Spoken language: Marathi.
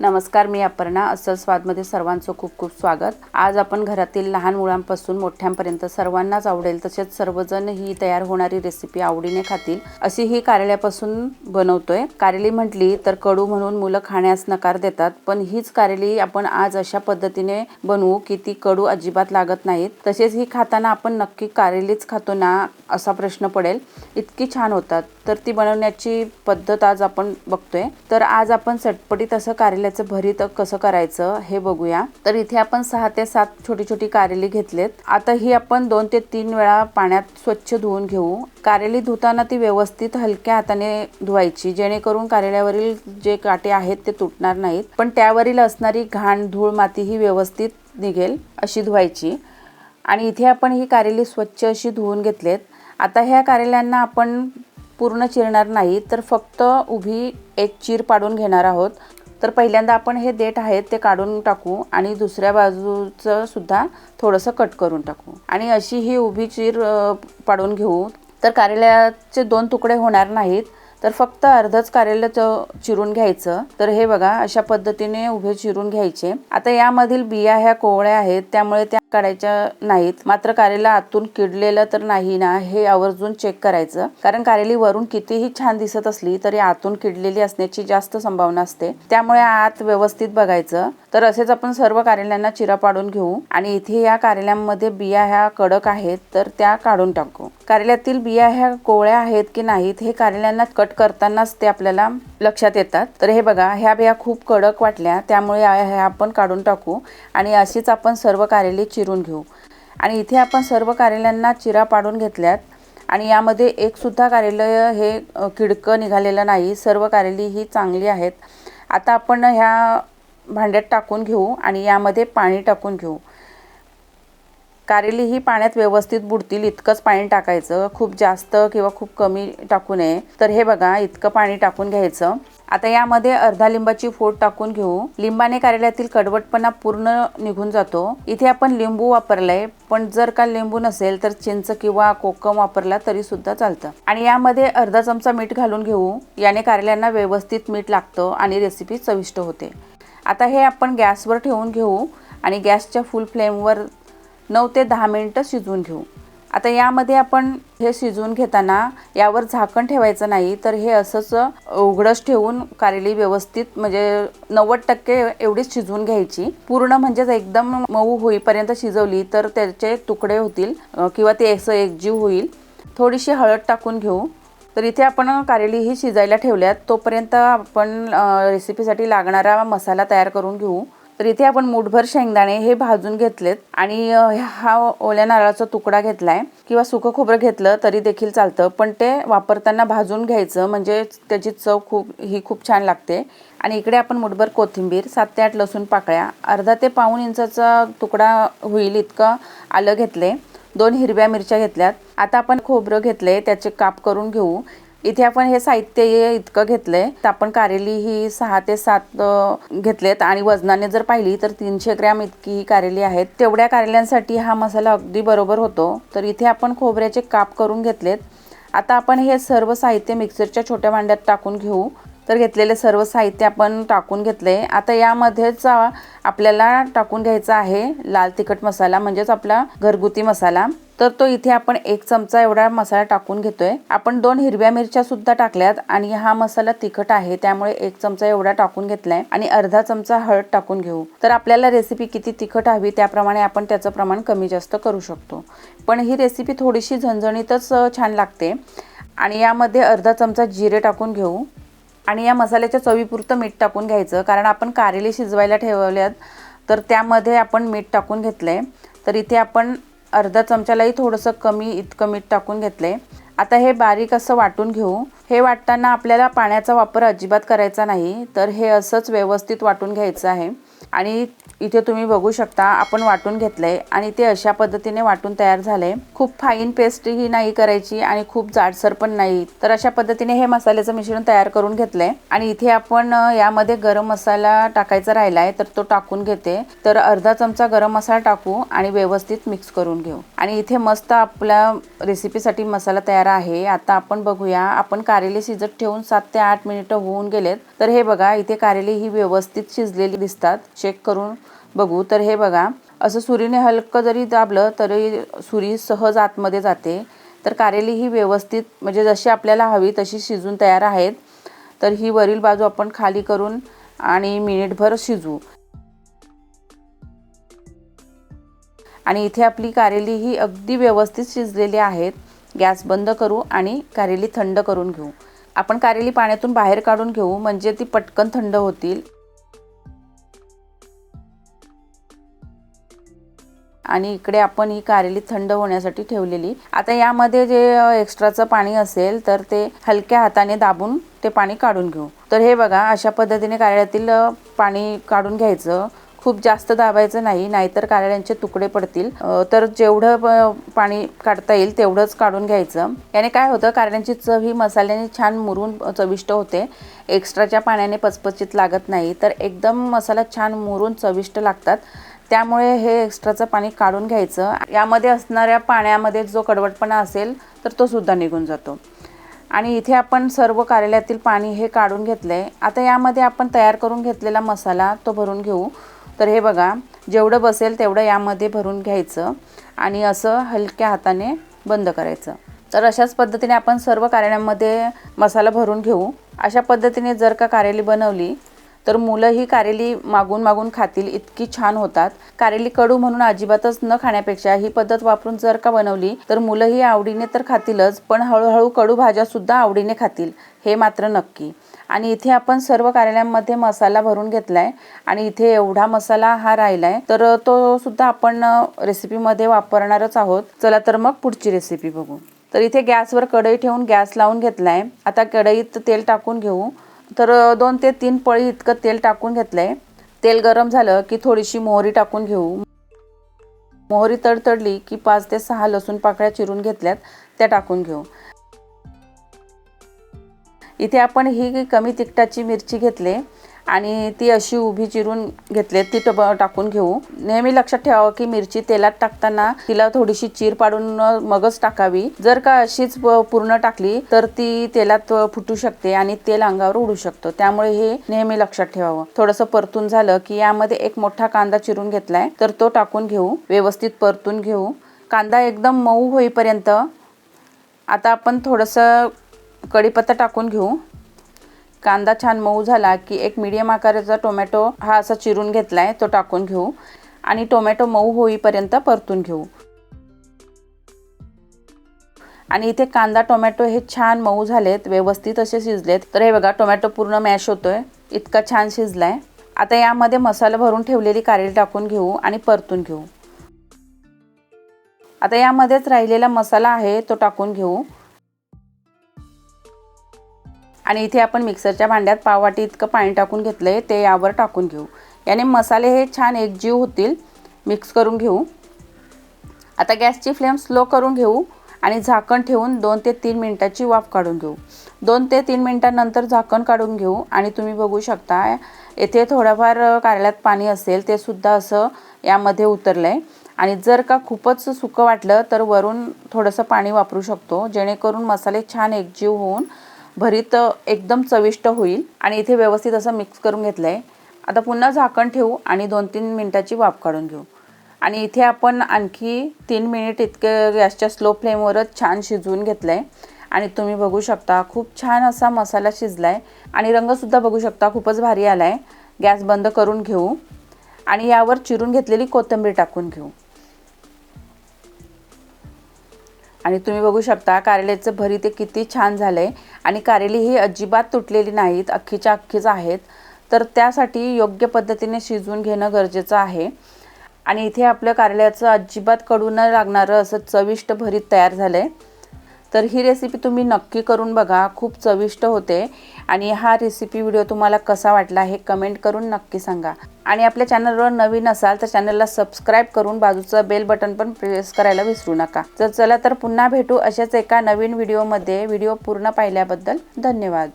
नमस्कार मी अपर्णा. असल स्वादमध्ये सर्वांचं खूप खूप स्वागत. आज आपण घरातील लहान मुलांपासून मोठ्यांपर्यंत सर्वांनाच आवडेल तसेच सर्वजण ही तयार होणारी रेसिपी आवडीने खातील अशी ही कारल्यापासून बनवतोय. कारेली म्हटली तर कडू म्हणून मुलं खाण्यास नकार देतात पण हीच कारेली आपण आज अशा पद्धतीने बनवू की ती कडू अजिबात लागत नाहीत. तसेच ही खाताना आपण नक्की कारेलीच खातो ना असा प्रश्न पडेल. इतकी छान होतात. तर ती बनवण्याची पद्धत आज आपण बघतोय. तर आज आपण चटपटीत असं कारेल्याचं भरीत कसं करायचं हे बघूया. तर इथे आपण सहा ते सात छोटी छोटी कारेली घेतलेत. आता ही आपण दोन ते तीन वेळा पाण्यात स्वच्छ धुवून घेऊ. कारेली धुताना ती व्यवस्थित हलक्या हाताने धुवायची जेणेकरून कारेल्यावरील जे काटे आहेत ते तुटणार नाहीत. पण त्यावरील असणारी घाण धूळ माती ही व्यवस्थित निघेल अशी धुवायची. आणि इथे आपण ही कारेली स्वच्छ अशी धुवून घेतलेत. आता ह्या कारेल्यांना आपण पूर्ण चिरणार नाही तर फक्त उभी एक चीर पाडून घेणार आहोत. तर पहिल्यांदा आपण हे देठ आहेत ते काढून टाकू आणि दुसऱ्या बाजूचं सुद्धा थोडंसं कट करून टाकू. आणि अशी ही उभी चीर पाडून घेऊ. तर कार्यालयाचे दोन तुकडे होणार नाहीत. तर फक्त अर्धच कारेलं चिरून घ्यायचं. तर हे बघा अशा पद्धतीने उभे चिरून घ्यायचे. आता यामधील बिया ह्या कोवळ्या आहेत त्यामुळे त्या काढायच्या नाहीत. मात्र कारेला आतून किडलेलं तर नाही ना हे आवर्जून चेक करायचं. कारण कारेली वरून कितीही छान दिसत असली तरी आतून किडलेली असण्याची जास्त संभावना असते. त्यामुळे आत व्यवस्थित बघायचं. तर असेच आपण सर्व कारेल्यांना चिरा पाडून घेऊ. आणि इथे या कारेल्यांमध्ये बिया ह्या कडक आहेत तर त्या काढून टाकू. कारेल्यातील बिया ह्या कोवळ्या आहेत की नाहीत हे कारेल्यांना कट करतानाच ते आपल्याला लक्षात येतात. तर हे बघा ह्या बिया खूप कडक वाटल्या त्यामुळे या- ह्या आपण काढून टाकू. आणि अशीच आपण सर्व कारेली चिरून घेऊ. आणि इथे आपण सर्व कार्यालयांना चिरा पाडून घेतल्यात. आणि यामध्ये एकसुद्धा कार्यालय हे किडकं निघालेलं नाही. सर्व कार्यालय ही चांगली आहेत. आता आपण ह्या भांड्यात टाकून घेऊ आणि यामध्ये पाणी टाकून घेऊ. कारेली ही पाण्यात व्यवस्थित बुडतील इतकंच पाणी टाकायचं. खूप जास्त किंवा खूप कमी टाकू नये. तर हे बघा इतकं पाणी टाकून घ्यायचं. आता यामध्ये अर्धा लिंबाची फोड टाकून घेऊ. लिंबाने कारेल्यातील कडवटपणा पूर्ण निघून जातो. इथे आपण लिंबू वापरलाय पण जर का लिंबू नसेल तर चिंच किंवा कोकम वापरला तरी सुद्धा चालतं. आणि यामध्ये अर्धा चमचा मीठ घालून घेऊ. याने कारल्यांना व्यवस्थित मीठ लागतं आणि रेसिपी चविष्ट होते. आता हे आपण गॅसवर ठेवून घेऊ आणि गॅसच्या फुल फ्लेमवर नऊ ते दहा मिनटं शिजवून घेऊ. आता यामध्ये आपण हे शिजवून घेताना यावर झाकण ठेवायचं नाही तर हे असंच उघडच ठेवून कारेली व्यवस्थित म्हणजे नव्वद टक्के एवढीच शिजवून घ्यायची. पूर्ण म्हणजेच एकदम मऊ होईपर्यंत शिजवली तर त्याचे तुकडे होतील किंवा ते असं एकजीव होईल. थोडीशी हळद टाकून घेऊ. तर इथे आपण कारेली ही शिजायला ठेवल्यात तोपर्यंत आपण रेसिपीसाठी लागणारा मसाला तयार करून घेऊ. तर इथे आपण मूठभर शेंगदाणे हे भाजून घेतलेत आणि हा ओल्या नारळाचा तुकडा घेतलाय. किंवा सुकं खोबरं घेतलं तरी देखील चालतं. पण ते वापरताना भाजून घ्यायचं म्हणजे त्याची चव खूप ही खूप छान लागते. आणि इकडे आपण मुठभर कोथिंबीर सात ते आठ लसूण पाकळ्या अर्धा ते पाऊण इंचाचा तुकडा होईल इतकं आलं घेतले दोन हिरव्या मिरच्या घेतल्यात. आता आपण खोबरं घेतले त्याचे काप करून घेऊ. इथे आपण हे साहित्य इतकं घेतलंय. तर आपण कारेली ही सहा ते सात घेतलेत आणि वजनाने जर पाहिली तर तीनशे ग्रॅम इतकी ही कारेली आहेत. तेवढ्या कारेल्यांसाठी हा मसाला अगदी बरोबर होतो. तर इथे आपण खोबऱ्याचे काप करून घेतलेत. आता आपण हे सर्व साहित्य मिक्सरच्या छोट्या भांड्यात टाकून घेऊ. तर घेतलेले सर्व साहित्य आपण टाकून घेतले. आता यामध्येच आपल्याला टाकून घ्यायचा आहे लाल तिखट मसाला म्हणजेच आपला घरगुती मसाला. तर तो इथे आपण एक चमचा एवढा मसाला टाकून घेतोय. आपण दोन हिरव्या मिरच्या सुद्धा टाकल्यात आणि हा मसाला तिखट आहे त्यामुळे एक चमचा एवढा टाकून घेतलाय आणि अर्धा चमचा हळद टाकून घेऊ. तर आपल्याला रेसिपी किती तिखट हवी त्याप्रमाणे आपण त्याचं प्रमाण कमी जास्त करू शकतो. पण ही रेसिपी थोडीशी झणझणीतच छान लागते. आणि यामध्ये अर्धा चमचा जिरे टाकून घेऊ. आणि या मसाल्याच्या चवीपुरतं मीठ टाकून घ्यायचं कारण आपण कारेले शिजवायला ठेवल्यात तर त्यामध्ये आपण मीठ टाकून घेतलं आहे तर इथे आपण अर्धा चमच्यालाही थोडंसं कमी इतकं मीठ टाकून घेतलंय. आता हे बारीक असं वाटून घेऊ. हे वाटताना आपल्याला पाण्याचा वापर अजिबात करायचा नाही तर हे असंच व्यवस्थित वाटून घ्यायचं आहे. आणि इथे तुम्ही बघू शकता आपण वाटून घेतलंय आणि ते अशा पद्धतीने वाटून तयार झालंय. खूप फाईन पेस्ट ही नाही करायची आणि खूप जाडसर पण नाही. तर अशा पद्धतीने हे मसाल्याचं मिश्रण तयार करून घेतलंय. आणि इथे आपण यामध्ये गरम मसाला टाकायचा राहिलाय तर तो टाकून घेते. तर अर्धा चमचा गरम मसाला टाकू आणि व्यवस्थित मिक्स करून घेऊ. आणि इथे मस्त आपल्या रेसिपीसाठी मसाला तयार आहे. आता आपण बघूया आपण कारेले शिजत ठेवून सात ते आठ मिनिटं होऊन गेलेत. तर हे बघा इथे कारेले ही व्यवस्थित शिजलेली दिसतात. चेक करून बघू. तर हे बघा असं सुरीने हलकं जरी दाबलं तरी सुरी सहज आतमध्ये जाते. तर कारेली ही व्यवस्थित म्हणजे जशी आपल्याला हवी तशी शिजून तयार आहेत. तर ही वरील बाजू आपण खाली करून आणि मिनिटभर शिजू. आणि इथे आपली कारेली ही अगदी व्यवस्थित शिजलेली आहेत. गॅस बंद करू आणि कारेली थंड करून घेऊ. आपण कारेली पाण्यातून बाहेर काढून घेऊ म्हणजे ती पटकन थंड होतील. आणि इकडे आपण ही कारली थंड होण्यासाठी ठेवलेली. आता यामध्ये जे एक्स्ट्राचं पाणी असेल तर ते हलक्या हाताने दाबून ते पाणी काढून घेऊ. तर हे बघा अशा पद्धतीने कारळ्यातील पाणी काढून घ्यायचं. खूप जास्त दाबायचं नाही नाहीतर कारळ्यांचे तुकडे पडतील. तर जेवढं पाणी काढता येईल तेवढंच काढून घ्यायचं. याने काय होतं कारळ्यांची चव ही मसाल्याने छान मुरून चविष्ट होते. एक्स्ट्राच्या पाण्याने पचपचित लागत नाही तर एकदम मसाला छान मुरून चविष्ट लागतात. त्यामुळे हे एक्स्ट्राचं पाणी काढून घ्यायचं. यामध्ये असणाऱ्या पाण्यामध्ये जो कडवटपणा असेल तर तो सुद्धा निघून जातो. आणि इथे आपण सर्व कार्यालयातील पाणी हे काढून घेतलं आहे आता यामध्ये आपण तयार करून घेतलेला मसाला तो भरून घेऊ. तर हे बघा जेवढं बसेल तेवढं यामध्ये भरून घ्यायचं आणि असं हलक्या हाताने बंद करायचं. तर अशाच पद्धतीने आपण सर्व कार्यालयामध्ये मसाला भरून घेऊ. अशा पद्धतीने जर का कारेली बनवली तर मुलं ही कारेली मागून मागून खातील इतकी छान होतात. कारेली कडू म्हणून अजिबातच न खाण्यापेक्षा ही पद्धत वापरून जर का बनवली तर मुलं ही आवडीने तर खातीलच पण हळूहळू कडू भाज्या सुद्धा आवडीने खातील हे मात्र नक्की. आणि इथे आपण सर्व कार्यालयांमध्ये मसाला भरून घेतलाय आणि इथे एवढा मसाला हा राहिलाय तर तो सुद्धा आपण रेसिपीमध्ये वापरणारच आहोत. चला तर मग पुढची रेसिपी बघू. तर इथे गॅसवर कढई ठेवून गॅस लावून घेतलाय. आता कढईत तेल टाकून घेऊ. तर दोन ते तीन पळी इतकं तेल टाकून घेतलंय. तेल गरम झालं की थोडीशी मोहरी टाकून घेऊ. मोहरी तडतडली की पाच ते सहा लसूण पाकळ्या चिरून घेतल्यात त्या टाकून घेऊ. इथे आपण ही कमी तिखटाची मिरची घेतली. आणि ती अशी उभी चिरून घेतली ती टब टाकून घेऊ. नेहमी लक्षात ठेवावं की मिरची तेलात टाकताना तिला थोडीशी चीर पाडून मगच टाकावी. जर का अशीच पूर्ण टाकली तर ती तेलात फुटू शकते आणि तेल अंगावर उडू शकतो. त्यामुळे हे नेहमी लक्षात ठेवावं. थोडंसं परतून झालं की यामध्ये एक मोठा कांदा चिरून घेतलाय तर तो टाकून घेऊ. व्यवस्थित परतून घेऊ. कांदा एकदम मऊ होईपर्यंत आता आपण थोडंसं कढीपत्ता टाकून घेऊ. कांदा छान मऊ झाला की एक मीडियम आकाराचा टोमॅटो हा असा चिरून घेतला आहे तो टाकून घेऊ. आणि टोमॅटो मऊ होईपर्यंत परतून घेऊ. आणि इथे कांदा टोमॅटो हे छान मऊ झालेत व्यवस्थित असे शिजलेत. तर हे बघा टोमॅटो पूर्ण मॅश होतोय. इतका छान शिजलाय. आता यामध्ये मसाला भरून ठेवलेली कारेल टाकून घेऊ आणि परतून घेऊ. आता यामध्येच राहिलेला मसाला आहे तो टाकून घेऊ. आणि इथे आपण मिक्सरच्या भांड्यात पाववाटी इतकं पाणी टाकून घेतलं आहे ते यावर टाकून घेऊ. याने मसाले हे छान एकजीव होतील. मिक्स करून घेऊ. आता गॅसची फ्लेम स्लो करून घेऊ आणि झाकण ठेवून दोन ते तीन मिनटाची वाफ काढून घेऊ. दोन ते तीन मिनटानंतर झाकण काढून घेऊ आणि तुम्ही बघू शकता येथे थोडंफार कारल्यात पाणी असेल ते सुद्धा असं यामध्ये उतरलं आहे आणि जर का खूपच सुकं वाटलं तर वरून थोडंसं पाणी वापरू शकतो जेणेकरून मसाले छान एकजीव होऊन भरीत एकदम चविष्ट होईल. आणि इथे व्यवस्थित असं मिक्स करून घेतलं आहे आता पुन्हा झाकण ठेवू आणि दोन तीन मिनटाची वाफ काढून घेऊ. आणि इथे आपण आणखी तीन मिनिट इतकं गॅसच्या स्लो फ्लेमवरच छान शिजवून घेतलं आहे आणि तुम्ही बघू शकता खूप छान असा मसाला शिजला आहे आणि रंगसुद्धा बघू शकता खूपच भारी आला आहे गॅस बंद करून घेऊ. आणि यावर चिरून घेतलेली कोथिंबीर टाकून घेऊ. आणि तुम्ही बघू शकता कारल्याचं भरीत ते किती छान झालं आहे आणि कारली ही अजिबात तुटलेली नाहीत अख्खीच्या अख्खीच आहेत. तर त्यासाठी योग्य पद्धतीने शिजवून घेणं गरजेचं आहे. आणि इथे आपलं कारल्याचं अजिबात कडू न लागणारं असं चविष्ट भरीत तयार झालं आहे तर ही रेसिपी तुम्ही नक्की करून बघा. खूप चविष्ट होते. आणि हा रेसिपी व्हिडिओ तुम्हाला कसा वाटला हे कमेंट करून नक्की सांगा. आणि आपल्या चॅनलवर नवीन असाल तर चॅनलला सबस्क्राईब करून बाजूचं बेल बटन पण प्रेस करायला विसरू नका. तर चला तर पुन्हा भेटू अशाच एका नवीन व्हिडिओमध्ये व्हिडिओ पूर्ण पाहिल्याबद्दल धन्यवाद.